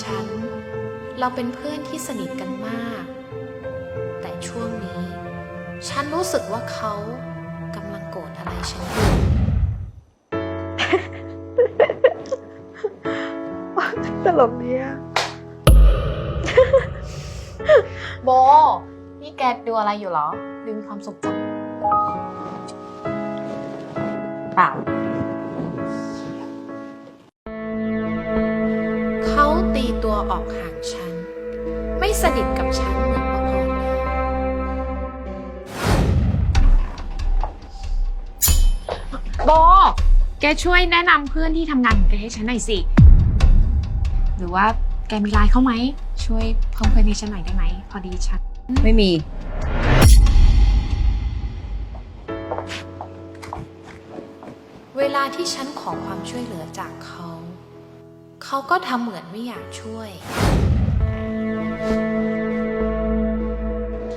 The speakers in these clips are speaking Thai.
ฉัน เราเป็นเพื่อนที่สนิทกันมาก แต่ช่วงนี้ ฉันรู้สึกว่าเขากำลังโกรธอะไรฉันอยู่ตลกดีอะโบ นี่แกดูอะไรอยู่เหรอ ดูมีความสุขจังเปล่าเขา ออกห่างฉัน ไม่สนิทกับฉันเหมือนเมื่อก่อนเลยโบ แกช่วยแนะนำเพื่อนที่ทำงานของแกให้ฉันหน่อยสิ หรือว่าแกมีไลน์เข้าไหม ช่วยเพิ่มเพื่อนให้ฉันหน่อยได้ไหม พอดีฉัน ไม่มี เวลาที่ฉันขอความช่วยเหลือจากเขา เขาก็ทำเหมือนไม่อยากช่วย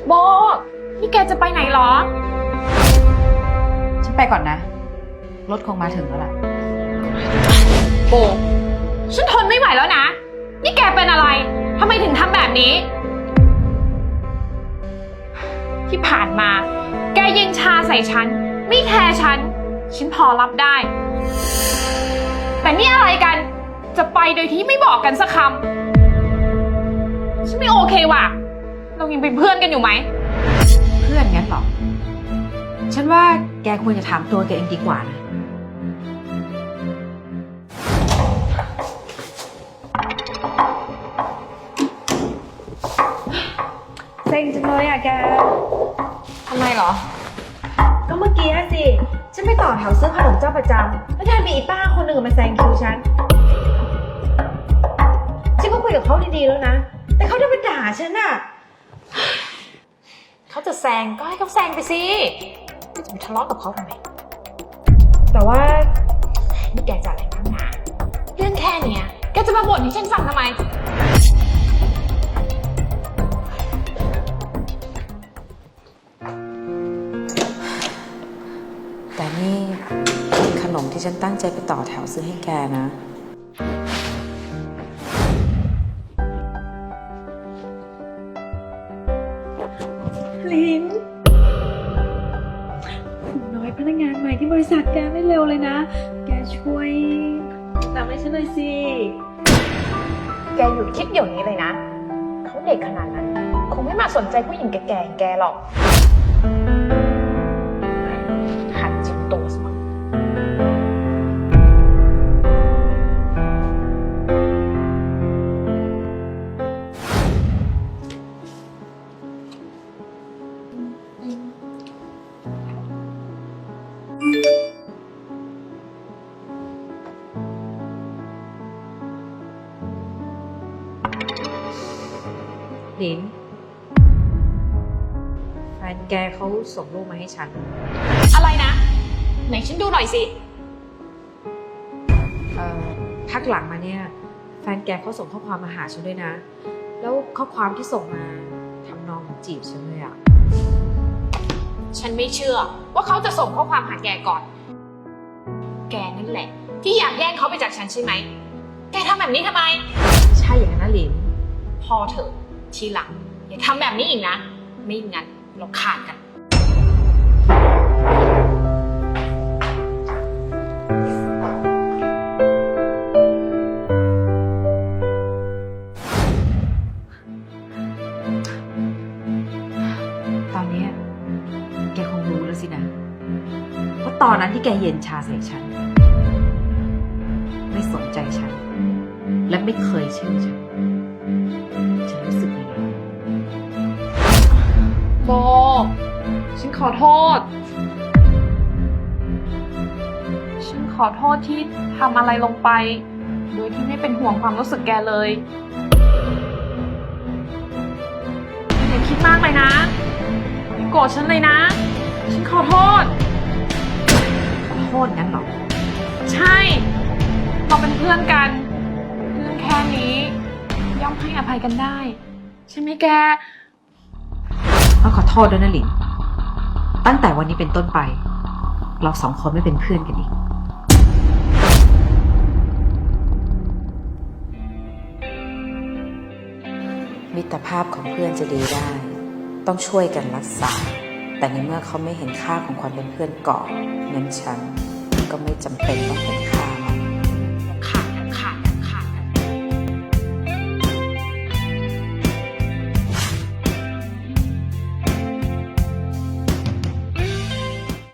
โบ นี่แกจะไปไหนเหรอ ฉันไปก่อนนะ รถคงมาถึงแล้วล่ะ โบ ฉันทนไม่ไหวแล้วนะ นี่แกเป็นอะไร ทำไมถึงทำแบบนี้ ที่ผ่านมา แกยิงชาใส่ฉัน ไม่แคร์ฉัน ฉันพอรับได้ แต่นี่อะไรกัน จะไปโดยที่ไม่บอกกันสักคำ ฉันไม่โอเคว่ะ เรายังเป็นเพื่อนกันอยู่ไหม เพื่อนงั้นเหรอ ฉันว่าแกควรจะถามตัวแกเองดีกว่านะ เซ็งจังเลยอะแก ทำไมเหรอ ก็เมื่อกี้อะสิ ฉันไปต่อแถวซื้อขนมเจ้าประจำแล้วดันมีอีป้าคนหนึ่งมาแซงคิวฉันฉันก็คุยกับ เขาดีๆแล้วนะ แต่เขาดันมาด่าฉันอะเขาจะแซงก็ให้เขาแซงไปสิไม่จะไปทะเลาะกับเขาทำไม แต่ว่านี่แกจะอะไรนักหนาเรื่องแค่เนี้ยแกจะมาบ่นให้ฉันฟังทำไม แต่นี่ขนมที่ฉันตั้งใจไปต่อแถวซื้อให้แกนะ ลินน้อยพนักงานใหม่ที่บริษัทแกไม่เร็วเลยนะ แกช่วยนำให้ฉันหน่อยสิ แกหยุดคิดเดี๋ยวนี้เลยนะ เขาเด็กขนาดนั้น คงไม่มาสนใจผู้หญิงแก่ๆอย่างแกหรอก ลินแฟนแกเขาส่งรูปมาให้ฉัน อะไรนะ ไหนฉันดูหน่อยสิ เอ่อพักหลังมาเนี่ย แฟนแกเขาส่งข้อความมาหาฉันด้วยนะ แล้วข้อความที่ส่งมาทำนองจีบฉันเลยอะฉันไม่เชื่อ ว่าเขาจะส่งข้อความหาแกก่อน แกนั่นแหละ ที่อยากแย่งเขาไปจากฉันใช่ไหม แกทำแบบนี้ทำไม ใช่อย่างนั้นนะลิน พอเถอะ ทีหลัง อย่าทำแบบนี้อีกนะ ไม่งั้นเราขาดกัน ตอนเนี้ยแกคงรู้แล้วสินะว่าตอนนั้นที่แกเย็นชาใส่ฉัน ไม่สนใจฉัน และไม่เคยเชื่อฉันฉัน โบ ฉันขอโทษ ฉันขอโทษที่ทำอะไรลงไป โดยที่ไม่เป็นห่วงความรู้สึกแกเลยอย่าคิดมากเลยนะอย่าโกรธฉันเลยนะ ฉันขอโทษ ขอโทษงั้นเหรอ ใช่ เราเป็นเพื่อนกัน เรื่องแค่นี้ ย่อมให้อภัยกันได้ ใช่ไหมแก ต้องขอโทษด้วยนะหลินตั้งแต่วันนี้เป็นต้นไป เราสองคนไม่เป็นเพื่อนกันอีก มิตรภาพของเพื่อนจะดีได้ ต้องช่วยกันรักษา แต่ในเมื่อเขาไม่เห็นค่าของความเป็นเพื่อนก่อนงั้นฉันก็ไม่จำเป็นต้องเห็นค่า